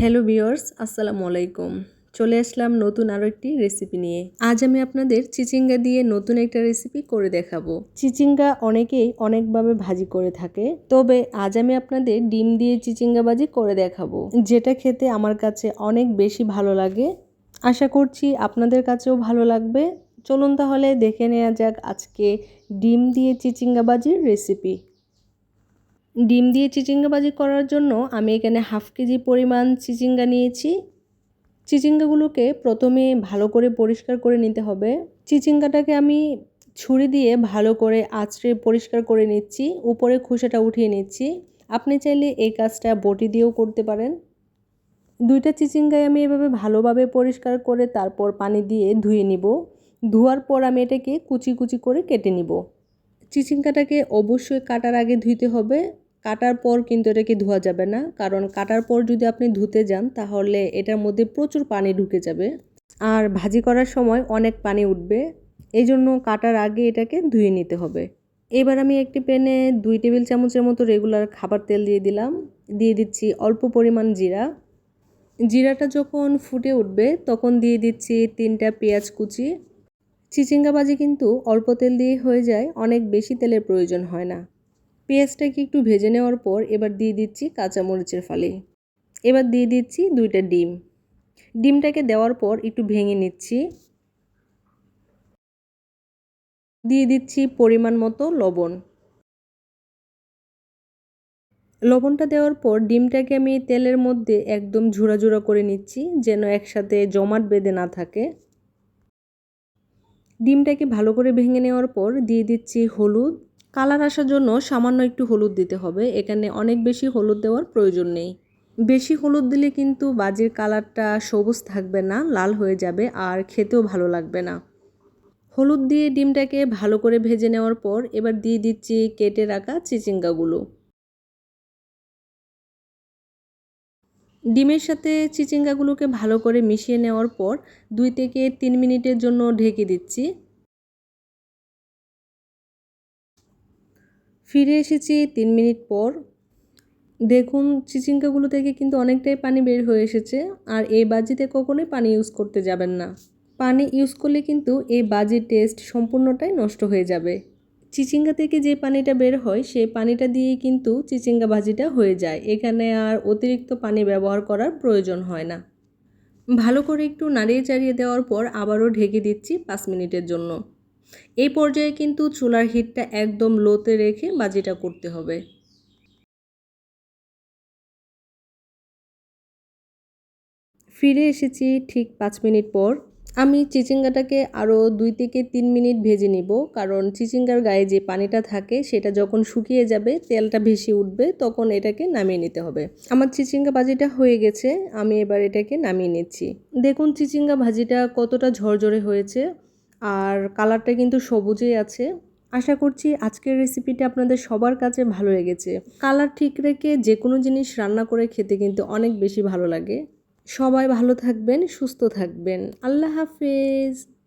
Hello viewers আসসালামু আলাইকুম। চলে আসলাম নতুন আরও একটি রেসিপি নিয়ে। আজ আমি আপনাদের চিচিঙ্গা দিয়ে নতুন একটা রেসিপি করে দেখাবো। চিচিঙ্গা অনেকেই অনেকভাবে ভাজি করে থাকে, তবে আজ আমি আপনাদের ডিম দিয়ে চিচিঙ্গা ভাজি করে দেখাবো, যেটা খেতে আমার কাছে অনেক বেশি ভালো লাগে। আশা করছি আপনাদের কাছেও ভালো লাগবে। চলুন তাহলে দেখে নেওয়া যাক আজকে ডিম দিয়ে চিচিঙ্গা ভাজির রেসিপি ডিম দিয়ে চিচিঙ্গাবাজি করার জন্য আমি এখানে হাফ কেজি পরিমাণ চিচিঙ্গা নিয়েছি। চিচিঙ্গাগুলোকে প্রথমে ভালো করে পরিষ্কার করে নিতে হবে। চিচিঙ্গাটাকে আমি ছুরি দিয়ে ভালো করে আঁচড়ে পরিষ্কার করে নিচ্ছি, উপরে খোসাটা উঠিয়ে নিচ্ছি। আপনি চাইলে এই কাজটা বটি দিয়েও করতে পারেন। দুইটা চিচিঙ্গায় আমি এভাবে ভালোভাবে পরিষ্কার করে তারপর পানি দিয়ে ধুয়ে নিব। ধোয়ার পর আমি এটাকে কুচি কুচি করে কেটে নিব। চিচিঙ্গাটাকে অবশ্যই কাটার আগে ধুইতে হবে। কাটার পর কিন্তু এটাকে ধোয়া যাবে না। কারণ কাটার পর যদি আপনি ধুতে যান, তাহলে এটার মধ্যে প্রচুর পানি ঢুকে যাবে। আর ভাজি করার সময় অনেক পানি উঠবে। এই জন্য কাটার আগে এটাকে ধুয়ে নিতে হবে। এবার আমি একটি প্যানে দুই টেবিল চামচের মতো রেগুলার খাবার তেল দিয়ে দিলাম। দিয়ে দিচ্ছি অল্প পরিমাণ জিরা। জিরাটা যখন ফুটে উঠবে, তখন দিয়ে দিচ্ছি তিনটা পেঁয়াজ কুচি। চিচিঙ্গা ভাজি কিন্তু অল্প তেল দিয়ে হয়ে যায়, অনেক বেশি তেলের প্রয়োজন হয় না। পেঁয়াজটাকে একটু ভেজে নেওয়ার পর এবার দিয়ে দিচ্ছি কাঁচামরিচের ফালি। এবার দিয়ে দিচ্ছি দুইটা ডিম। ডিমটাকে দেওয়ার পর একটু ভেঙে নিচ্ছি। দিয়ে দিচ্ছি পরিমাণ মতো লবণ। লবণটা দেওয়ার পর ডিমটাকে আমি তেলের মধ্যে একদম ঝুড়া ঝুড়া করে নিচ্ছি যেন একসাথে জমাট বেঁধে না থাকে। ডিমটাকে ভালো করে ভেঙে নেওয়ার পর দিয়ে দিচ্ছি হলুদ। কালার আসার জন্য সামান্য একটু হলুদ দিতে হবে। এখানে অনেক বেশি হলুদ দেওয়ার প্রয়োজন নেই। বেশি হলুদ দিলে কিন্তু বাজির কালারটা সবুজ থাকবে না, লাল হয়ে যাবে আর খেতেও ভালো লাগবে না। হলুদ দিয়ে ডিমটাকে ভালো করে ভেজে নেওয়ার পর এবার দিয়ে দিচ্ছি কেটে রাখা চিচিঙ্গাগুলো। ডিমের সাথে চিচিঙ্গাগুলোকে ভালো করে মিশিয়ে নেওয়ার পর দুই থেকে তিন মিনিটের জন্য ঢেকে দিচ্ছি। ফিরে এসেছি তিন মিনিট পর। দেখুন, চিচিঙ্গাগুলো থেকে কিন্তু অনেকটাই পানি বের হয়ে এসেছে আর এই বাজিতে কখনোই পানি ইউজ করতে যাবেন না। পানি ইউজ করলে কিন্তু এই বাজির টেস্ট সম্পূর্ণটাই নষ্ট হয়ে যাবে। চিচিঙ্গা থেকে যে পানিটা বের হয়, সেই পানিটা দিয়েই কিন্তু চিচিঙ্গা ভাজিটা হয়ে যায়। এখানে আর অতিরিক্ত পানি ব্যবহার করার প্রয়োজন হয় না। ভালো করে একটু নাড়িয়ে চাড়িয়ে দেওয়ার পর আবারও ঢেকে দিচ্ছি পাঁচ মিনিটের জন্য। এই পর্যায়ে কিন্তু চুলার হিটটা একদম লোতে রেখে বাজিটা করতে হবে। ফিরে এসেছি ঠিক পাঁচ মিনিট পর। আমি চিচিঙ্গাটাকে আরও দুই থেকে তিন মিনিট ভেজে নিব, কারণ চিচিঙ্গার গায়ে যে পানিটা থাকে সেটা যখন শুকিয়ে যাবে, তেলটা ভেসে উঠবে, তখন এটাকে নামিয়ে নিতে হবে। আমার চিচিঙ্গা ভাজিটা হয়ে গেছে, আমি এবার এটাকে নামিয়ে নিচ্ছি। দেখুন, চিচিঙ্গা ভাজিটা কতটা ঝরঝরে হয়েছে। আর কালারটা কিন্তু সবুজেই আছে। আশা করছি আজকের রেসিপিটা আপনাদের সবার কাছে ভালো লেগেছে। কালার ঠিক রেখে যে কোনো জিনিস রান্না করে খেতে কিন্তু অনেক বেশি ভালো লাগে। সবাই ভালো থাকবেন, সুস্থ থাকবেন। আল্লাহ হাফেজ।